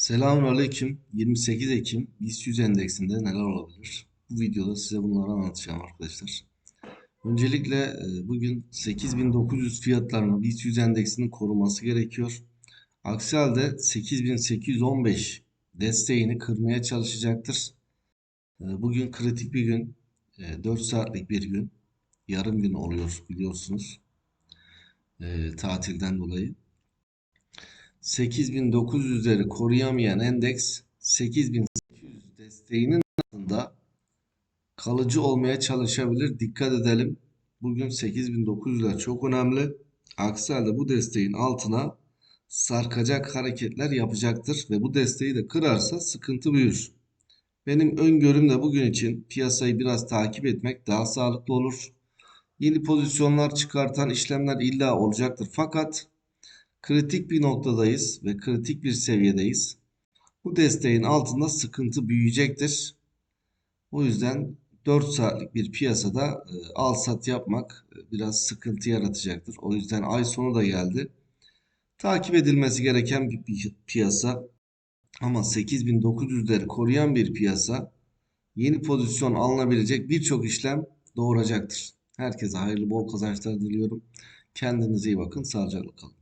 Selamünaleyküm. 28 Ekim BIST 100 endeksinde neler olabilir? Bu videoda size bunları anlatacağım arkadaşlar. Öncelikle e, bugün 8900 fiyatlarını BIST 100 endeksinin koruması gerekiyor. Aksi halde 8815 desteğini kırmaya çalışacaktır. E, Bugün kritik bir gün. E, 4 saatlik bir gün. Yarım gün oluyor biliyorsunuz. E, tatilden dolayı. 8900'leri koruyamayan endeks 8800 desteğinin altında kalıcı olmaya çalışabilir. Dikkat edelim. Bugün 8900'ler çok önemli. Aksi halde bu desteğin altına sarkacak hareketler yapacaktır ve bu desteği de kırarsa sıkıntı büyür. Benim öngörüm de bugün için piyasayı biraz takip etmek daha sağlıklı olur. Yeni pozisyonlar çıkartan işlemler illa olacaktır. Fakat kritik bir noktadayız ve kritik bir seviyedeyiz. Bu desteğin altında sıkıntı büyüyecektir. O yüzden 4 saatlik bir piyasada e, al sat yapmak e, biraz sıkıntı yaratacaktır. O yüzden ay sonu da geldi. Takip edilmesi gereken bir pi- piyasa ama 8900'leri koruyan bir piyasa yeni pozisyon alınabilecek birçok işlem doğuracaktır. Herkese hayırlı bol kazançlar diliyorum. Kendinize iyi bakın. Sağlıcakla kalın.